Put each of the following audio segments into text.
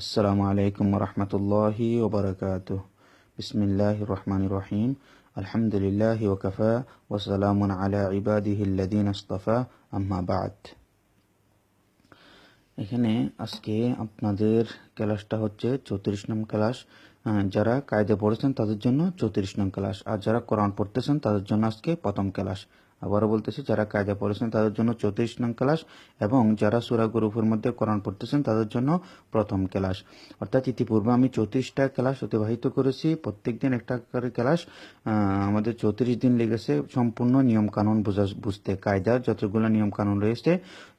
আসসালামু আলাইকুম রহমতুল্লাহি ওবরাকাত বিসমিল্লাহ রহমান রহিম আলহামদুলিল্লাহ ওকফা ওসালামুন আলা ইবাদিহিল্লাদিন আস্তফা, আম্মা এখানে আজকে আপনাদের ক্লাসটা হচ্ছে চৌত্রিশ নম ক্লাস। যারা কায়দা পড়েছেন তাদের জন্য চৌত্রিশ নম ক্লাস। আর যারা কোরআন পড়তেছেন তাদের জন্য আজকে প্রথম ক্লাস। আবারও বলতেছি, যারা কায়দা পড়েছেন তাদের জন্য চৌত্রিশ নং ক্লাস এবং যারা সুরা গ্রুপের মধ্যে কোরআন পড়তেছেন তাদের জন্য প্রথম ক্লাস। অর্থাৎ ইতিপূর্বে আমি চৌত্রিশটা ক্লাস অতিবাহিত করেছি প্রত্যেক দিন একটা করে ক্লাস আমাদের চৌত্রিশ দিন লেগেছে সম্পূর্ণ নিয়ম কানুন বোঝা বুঝতে। কায়দার যতগুলো নিয়ম কানুন রয়েছে,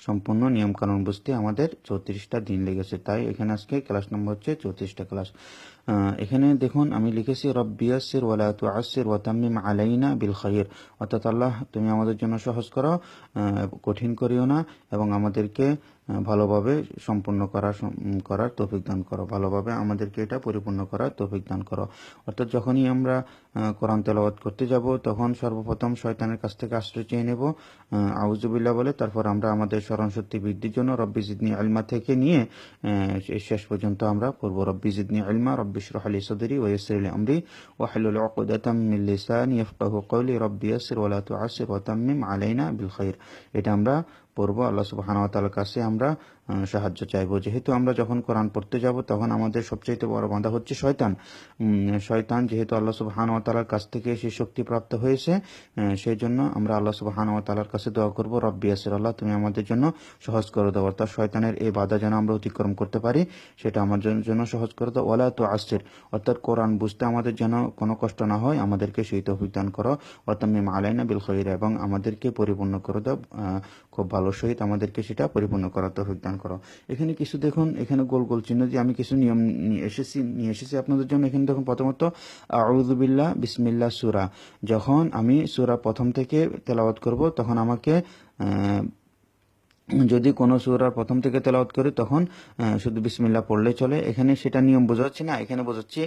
সম্পূর্ণ নিয়ম কানুন বুঝতে আমাদের চৌত্রিশটা দিন লেগেছে। তাই এখানে আজকে ক্লাস নম্বর হচ্ছে চৌত্রিশটা ক্লাস। এখানে দেখুন, আমি লিখেছি রব্বিয়াসির ওয়ালা তু আসির ওয়াতাম্মিম আলাইনা বিল খাইর। অর্থাৎ আল্লাহ, তুমি আমাদের জন্য সহজ করো কঠিন করিও না এবং আমাদেরকে ভালোভাবে সম্পূর্ণ করা করার তৌফিক দান করো। ভালোভাবে আমাদেরকে এটা পরিপূর্ণ করার তৌফিক দান করো। অর্থাৎ যখনই আমরা কোরআন তেলাওয়াত করতে যাব, তখন সর্বপ্রথম শয়তানের কাছ থেকে আশ্রয় চেয়ে নেব। আউজুবিল্লাহ বলে, তারপর আমরা আমাদের স্মরণ শক্তি বৃদ্ধির জন্য রব্বি জিদনি আলমা থেকে নিয়ে শেষ পর্যন্ত আমরা পড়ব। রব্বি জিদনি আলমা, রব্বি শরহ আলি সদরি ওয়াইসির আলি আমরি ওয়াহলুল কওলি রব্বি ইয়াসির ওয়ালা তুআসির ওয়া তাম্মিম আলাইনা বিল খাইর। এটা আমরা পড়ব আল্লাহ সুবাহ ওয়া কাছে আমরা সাহায্য চাইব। যেহেতু আমরা যখন কোরআন পড়তে যাব, তখন আমাদের সবচাইতে বড় বাধা হচ্ছে শয়তান। শয়তান যেহেতু আল্লাহ ওয়া তাআলার কাছ থেকে সে শক্তি প্রাপ্ত হয়েছে সেই জন্য আমরা আল্লাহ ওয়া তাআলার কাছে দোয়া করব, রব্বি ইয়াসির আল্লাহ, তুমি আমাদের জন্য সহজ করে দাও। অর্থাৎ শয়তানের এই বাধা যেন আমরা অতিক্রম করতে পারি, সেটা আমার জন্য সহজ করে দাও। ওয়ালা তো আসির অর্থাৎ কোরআন বুঝতে আমাদের যেন কোনো কষ্ট না হয়, আমাদেরকে সেই তৌফিক দান করো। অতামিম আলাইনা বিল খৈর এবং আমাদেরকে পরিপূর্ণ করে দাও। খুব ভালো সহিত আমাদেরকে সেটা পরিপূর্ণ করার তৌফিক করো। এখানে কিছু দেখুন, এখানে গোল গোল চিহ্ন দিয়ে আমি কিছু নিয়ম নিয়ে এসেছি নিয়ে এসেছি আপনাদের জন্য। এখানে দেখুন, প্রথমত আউযুবিল্লাহ বিসমিল্লাহ সুরা। যখন আমি সুরা প্রথম থেকে তেলাওয়াত করব, তখন আমাকে যদি কোনো সুরার প্রথম থেকে তেলাওয়াত করি, তখন শুধু বিসমিল্লাহ পড়লে চলে। এখানে সেটা নিয়ম বোঝাচ্ছি না, এখানে বোঝাচ্ছি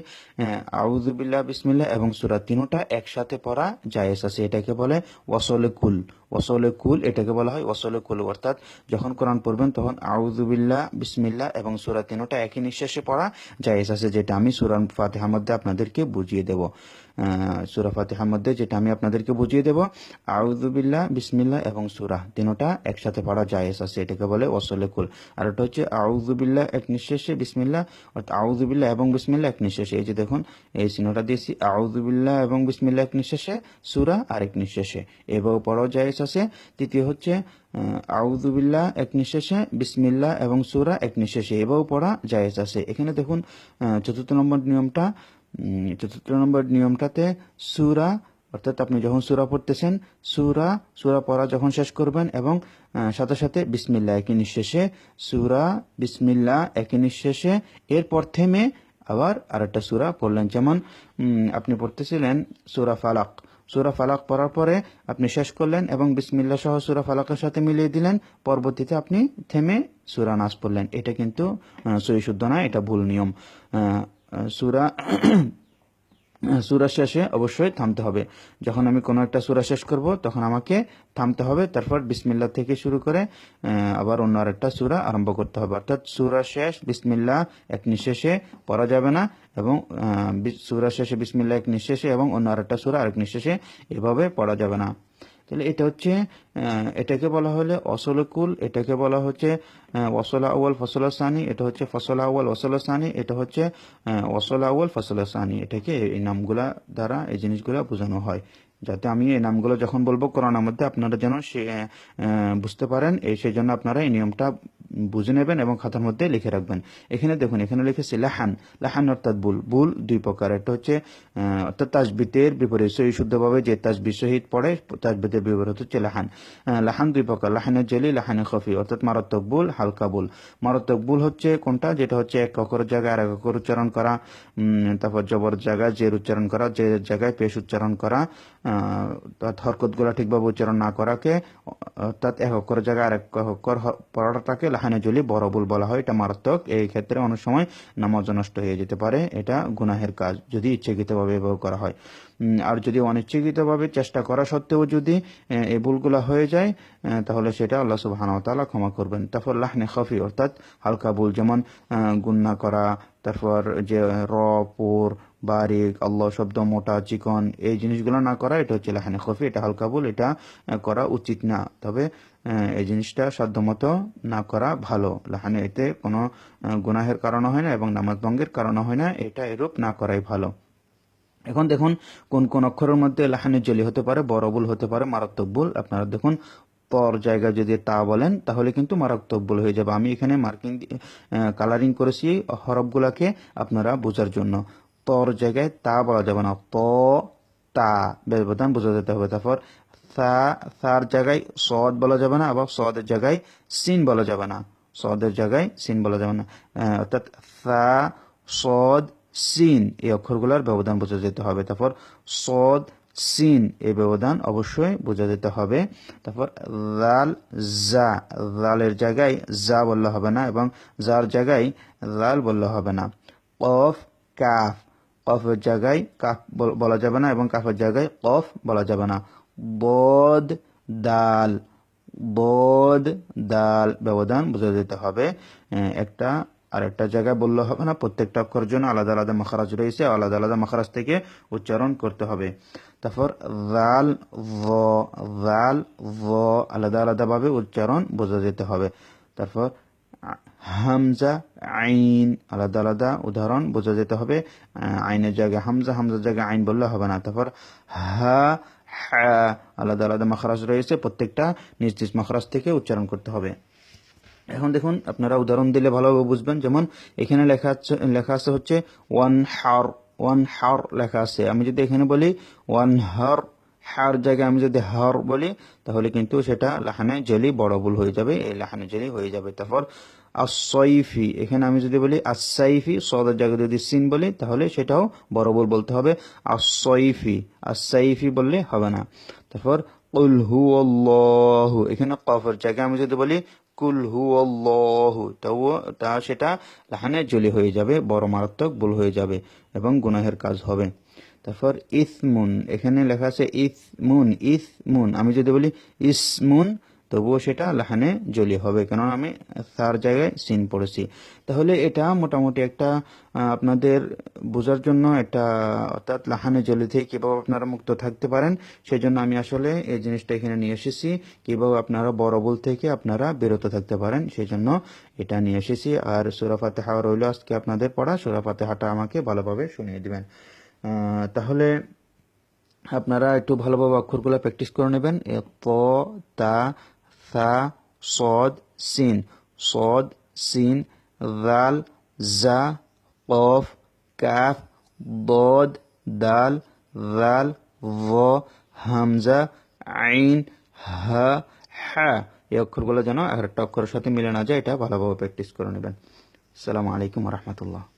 আউজুবিল্লাহ বিসমিল্লাহ এবং সুরা তিনোটা একসাথে পড়া জায়েজ আছে। এটাকে বলে ওয়াসলে কুল ওয়াসলে কুল, এটাকে বলা হয় ওয়াসলে কুল। অর্থাৎ যখন কোরআন পড়বেন, তখন আউজুবিল্লাহ বিসমিল্লা এবং সুরা তিনোটা একই নিঃশ্বাসে পড়া জায়েজ আছে, যেটা আমি সুরান ফাতিহার মধ্যে আপনাদেরকে বুঝিয়ে দেব। সুরা ফাতিহার মধ্যে যেটা আমি আপনাদেরকে বুঝিয়ে দেব আউজুবিল্লাহ বিসমিল্লাহ এবং সুরা তিনোটা একসাথে পড়া জায়েজ আছে, এটাকে বলে ওসলে কুল। আর ওটা হচ্ছে আউজুবিল্লাহ এক নিঃশ্বাসে বিসমিল্লা অর্থাৎ আউজুবিল্লাহ এবং বিসমিল্লা এক নিঃশ্বাসে। এই যে দেখুন, এই চিহ্নটা দিয়েছি আউজুবিল্লাহ এবং বিসমিল্লাহ এক নিঃশ্বাসে, সুরা আর এক নিঃশ্বাসে এভাবে পড়াও জায়েজ আছে তৃতীয় হচ্ছে আউজুবিল্লাহ এক নিঃশ্বাসে, বিসমিল্লাহ এবং সুরা এক নিঃশ্বাসে এভাবেও পড়া জায়েজ আছে। এখানে দেখুন চতুর্থ নম্বর নিয়মটা চতুর্থ নম্বর নিয়মটাতে সুরা, অর্থাৎ আপনি যখন সুরা পড়তেছেন, সুরা সুরা পড়া যখন শেষ করবেন এবং সাথে সাথে বিসমিল্লাহ একই নিঃশেষে সুরা, বিসমিল্লাহ একই নিঃশেষে এরপর থেমে আবার আরেকটা সুরা পড়লেন। যেমন আপনি পড়তেছিলেন সুরা ফালাক সুরা ফালাক পড়ার পরে আপনি শেষ করলেন এবং বিসমিল্লা সহ সুরা ফালাকের সাথে মিলিয়ে দিলেন, পরবর্তীতে আপনি থেমে সুরা নাচ পড়লেন। এটা কিন্তু সহিশুদ্ধ নয় না এটা ভুল নিয়ম। সুরা সুরা শেষে অবশ্যই থামতে হবে। যখন আমি কোনো একটা সুরা শেষ করব, তখন আমাকে থামতে হবে। তারপর বিসমিল্লা থেকে শুরু করে আবার অন্য আরেকটা সুরা আরম্ভ করতে হবে। অর্থাৎ সুরা শেষ বিসমিল্লা এক নিঃশেষে পড়া যাবে না এবং সুরা শেষে বিসমিল্লা এক নিঃশেষে এবং অন্য আরেকটা সুরা আরেক নিঃশেষে এভাবে পড়া যাবে না। তাহলে এটা হচ্ছে এটাকে বলা হলে অসলকুল, এটাকে বলা হচ্ছে অসলা আউয়াল, ফসলা সানি, এটা হচ্ছে ফসলা আউয়াল ওসলা সানি, এটা হচ্ছে ওসলা আউয়াল, ফসলা সানি। এটাকে এই নামগুলা দ্বারা এই জিনিসগুলা বোঝানো হয়। যাতে আমি এই নামগুলো যখন বলব করোনার মধ্যে আপনারা যেন সে বুঝতে পারেন, এই সেই জন্য আপনারা এই নিয়মটা বুঝে নেবেন এবং খাতার মধ্যে লিখে রাখবেন। এখানে দেখুন, এখানে লিখেছে লাহান। লাহান অর্থাৎ বুল। বুল দুই প্রকার। একটা হচ্ছে অর্থাৎ তাজবিতের বিপরীত। সহি শুদ্ধভাবে যে তাজবি সহিত পড়ে তাজবিতের বিপরীত হচ্ছে লাহান। লাহান দুই প্রকার। লাহানের জেলি, লাহানের খফি। অর্থাৎ মারাত্মক বুল, হালকা বুল। মারাত্মক বুল হচ্ছে কোনটা? যেটা হচ্ছে এক অক্ষরের জায়গায় আর এক অক্ষর উচ্চারণ করা তারপর জবর জায়গায় জের উচ্চারণ করা যে জায়গায় পেশ উচ্চারণ করা হরকতগুলা ঠিকভাবে উচ্চারণ না করাকে অর্থাৎ এক অক্ষরের জায়গায় আর এক অক্ষর হ- পড়াটাকে লাহানে জলি বড় বলা হয়, এটা মারাত্মক। এই ক্ষেত্রে অনেক সময় নামাজ নষ্ট হয়ে যেতে পারে। এটা গুনাহের কাজ, যদি ইচ্ছাকৃতভাবে ব্যবহার করা হয়। আর যদি অনিচ্ছাকৃতভাবে চেষ্টা করা সত্ত্বেও যদি এই ভুলগুলো হয়ে যায় তাহলে সেটা আল্লাহ সুবাহান তালা ক্ষমা করবেন। তারপর লাহনে খফি অর্থাৎ হালকা ভুল, যেমন গুন্না করা, তারপর যে র, পুর, বারিক, আল্লাহ শব্দ, মোটা, চিকন, এই জিনিসগুলো না করা, এটা হচ্ছে লাহানে খফি এটা হালকা ভুল, এটা করা উচিত না। তবে এই জিনিসটা সাধ্যমতো না করা ভালো। লাহানে এতে কোনো গুনাহের কারণ হয় না এবং নামাজ ভঙ্গের কারণ হয় না, এটা এরূপ না করাই ভালো। এখন দেখুন, কোন কোন অক্ষরের মধ্যে লাহানের জলি হতে পারে বড় ভুল হতে পারে মারাত্মক ভুল আপনারা দেখুন, পর জায়গায় যদি তা বলেন, তাহলে কিন্তু মারাত্মক ভুল হয়ে যাবে। আমি এখানে মার্কিং কালারিং করেছি হরফগুলাকে আপনারা বোঝার জন্য। তর জায়গায় তা বলা যাবে না। ত, তা, ব্যবধান বোঝা যেতে হবে। তারপর সা সার জায়গায় সদ বলা যাবে না, আবার সদের জায়গায় সিন বলা যাবে না। সদের জায়গায় সিন বলা যাবে না। অর্থাৎ সা সদ, সিন এই অক্ষরগুলোর ব্যবধান বোঝা যেতে হবে। তারপর সদ, সিন এই ব্যবধান অবশ্যই বোঝা যেতে হবে। তারপর লাল, জা, লালের জায়গায় জা বললে হবে না এবং যার জায়গায় লাল বললে হবে না। কফ, কাফ, কফের জায়গায় কাফ বলা যাবে না এবং কাফের জায়গায় কফ বলা যাবে না। বদ, দাল। বদ, দাল ব্যবধান বোঝা যেতে হবে। একটা আর একটা জায়গায় বললে হবে না, প্রত্যেকটা অক্ষরের জন্য আলাদা আলাদা মাখারাজ রয়েছে, আলাদা আলাদা মাখারাজ থেকে উচ্চারণ করতে হবে। তারপর রাল রাল আলাদা আলাদা ভাবে উচ্চারণ বোঝা যেতে হবে। তারপর হামজা, আইন, আলাদা আলাদা উদাহরণ বোঝা যেতে হবে। আইনের জায়গায় হামজা, হামজার জায়গায় আইন বললে হবে না। তারপর হা আলাদা আলাদা মাখারাজ রয়েছে, প্রত্যেকটা নিজ নিজ মাখারাজ থেকে উচ্চারণ করতে হবে। এখন দেখুন, আপনারা উদাহরণ দিলে ভালোভাবে বুঝবেন। যেমন, এখানে লেখা আছে লেখা আছে হচ্ছে, ওয়ান হার ওয়ান হার লেখা আছে। আমি যদি এখানে বলি, ওয়ান হার হার জায়গায় আমি যদি হার বলি, তাহলে কিন্তু সেটা লাহানে জেলি বড় ভুল হয়ে যাবে, এই লাহানে জেলি হয়ে যাবে। তারপর আসইফি এখানে আমি যদি বলি আসাইফি সদের জায়গায় যদি সিন বলি, তাহলে সেটাও ভুল বলতে হবে আসইফি আসাইফি বললে হবে না। তারপর কুল হু আল্লাহু এখানে কফের জায়গায় আমি যদি বলি কুল হু আল্লাহু তাও তা সেটা লাহানে জলি হয়ে যাবে, বড় মারাত্মক ভুল হয়ে যাবে এবং গুনাহের কাজ হবে। তারপর ইসমুন, এখানে লেখা আছে ইসমুন ইসমুন। আমি যদি বলি ইসমুন তবুও সেটা লাহানে জলি হবে কারণ আমি তার জায়গায় সিন পড়েছি। তাহলে এটা মোটামুটি একটা আপনাদের বোঝার জন্য একটা, অর্থাৎ লাহানে জলি থেকে কীভাবে আপনারা মুক্ত থাকতে পারেন সেই জন্য আমি আসলে এই জিনিসটা এখানে নিয়ে এসেছি, কীভাবে আপনারা বড় ভুল থেকে আপনারা বিরত থাকতে পারেন সেই জন্য এটা নিয়ে এসেছি। আর সুরা ফাতেহা রইল আজকে আপনাদের পড়া, সুরা ফাতেহাটা আমাকে ভালোভাবে শুনিয়ে দিবেন। তাহলে আপনারা একটু ভালোভাবে অক্ষরগুলো প্র্যাকটিস করে নেবেন। ত তা সা সদ, সিন। সদ, সিন, দাল, জা, কফ, কাফ বদ দাল দাল, ভ, হামজা, আইন, হা হা। এই অক্ষরগুলো যেন একটা অক্ষরের সাথে মিলে না যায়, এটা ভালোভাবে প্র্যাকটিস করে নেবেন। আসসালামু আলাইকুম রহমতুল্লাহ।